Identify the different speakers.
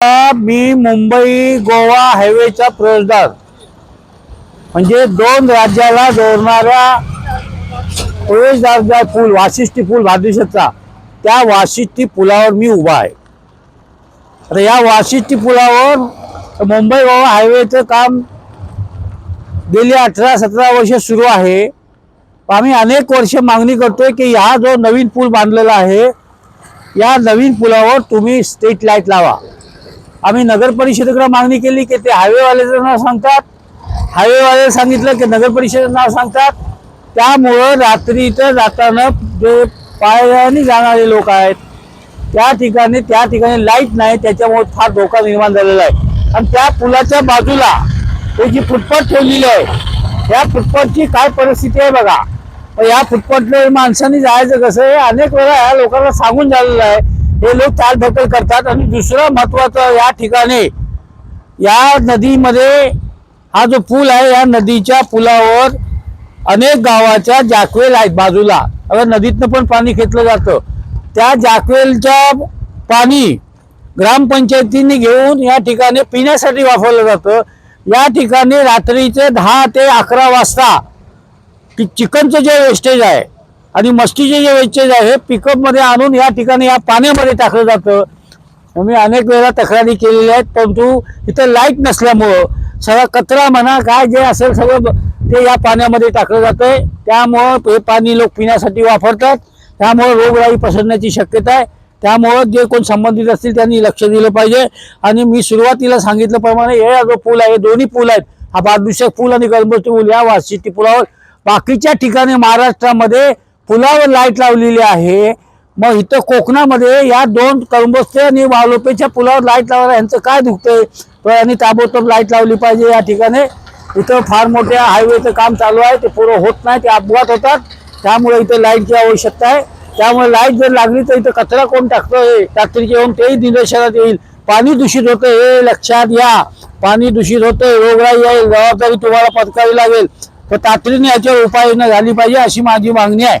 Speaker 1: मी मुंबई गोवा हायवेचा प्रवेशद्वार. म्हणजे दोन राज्याला जोडणाऱ्या प्रवेशद्वारचा पूल वाशिष्ठी पूल भादेशाचा त्या वाशिष्ठी पुलावर मी उभा आहे. तर या वाशिष्ठी पुलावर मुंबई गोवा हायवेचं काम गेली अठरा सतरा वर्ष सुरू आहे. आम्ही अनेक वर्ष मागणी करतोय की हा जो नवीन पूल बांधलेला आहे या नवीन पुलावर तुम्ही स्ट्रीट लाइट लावा. आम्ही नगर परिषदेकडे मागणी केली की ते हायवेवाल्याचं नाव सांगतात. हायवेवाले सांगितलं की नगर परिषदेचं नाव सांगतात. त्यामुळं रात्री इथं जाताना जे पायाने जाणारे लोक आहेत त्या ठिकाणी त्या ठिकाणी लाइट नाही त्याच्यामुळे फार धोका निर्माण झालेला आहे. आणि त्या पुलाच्या बाजूला हे जी फुटपाथ ठेवलेली आहे या फुटपाथची काय परिस्थिती आहे बघा. मग या फुटपाथला माणसांनी जायचं कसं आहे? अनेक वेळा या लोकांना सांगून झालेलं आहे हे लोक चालढकल करतात आणि दुसरं महत्वाचं या ठिकाणी या नदीमध्ये हा जो पूल आहे या नदीच्या पुलावर अनेक गावाच्या जाकवेल आहेत बाजूला. अगर नदीतनं पण पाणी खेचलं जातं. त्या जाकवेलच्या पाणी ग्रामपंचायतीने घेऊन या ठिकाणी पिण्यासाठी वापरलं जातं. या ठिकाणी रात्रीचे दहा ते अकरा वाजता की चिकनचं जे वेस्टेज आहे आणि मस्तीचे जे वेस्टेज आहे हे पिकअपमध्ये आणून या ठिकाणी या पाण्यामध्ये टाकलं जातं. मी अनेक वेळा तक्रारी केलेल्या आहेत परंतु इथं लाइट नसल्यामुळं सगळा कचरा म्हणा काय जे असेल सगळं ते या पाण्यामध्ये टाकलं जातं त्यामुळं हे पाणी लोक पिण्यासाठी वापरतात. त्यामुळं रोगराई पसरण्याची शक्यता आहे. त्यामुळं जे कोण संबंधित असतील त्यांनी लक्ष दिलं पाहिजे. आणि मी सुरुवातीला सांगितल्याप्रमाणे हे जो पूल आहे दोन्ही पूल आहेत. हा बादुशक पूल आणि गलबोटी पूल या वाशिष्ठी पुलावर. बाकीच्या ठिकाणी महाराष्ट्रामध्ये पुलावर लाइट लावलेली आहे. मग इथं कोकणामध्ये या दोन कळंबोस्ते आणि वालोपेच्या पुलावर लाइट लावायला यांचं काय दुखतंय? तर यांनी ताबडतोब लाइट लावली पाहिजे या ठिकाणी. इथं फार मोठ्या हायवेचं काम चालू आहे. ते पुरं होत नाही ते अपघात होतात. त्यामुळे इथं लाईटची आवश्यकता आहे. त्यामुळे लाइट जर लागली तर इथं कचरा कोण टाकतो हे तातडीचे येऊन तेही निदर्शनात येईल. पाणी दूषित होतं हे लक्षात या पाणी दूषित होतं रोगराई येईल जबाबदारी तुम्हाला पत्करावी लागेल. तर तातडीने याच्यावर उपाययोजना झाली पाहिजे अशी माझी मागणी आहे.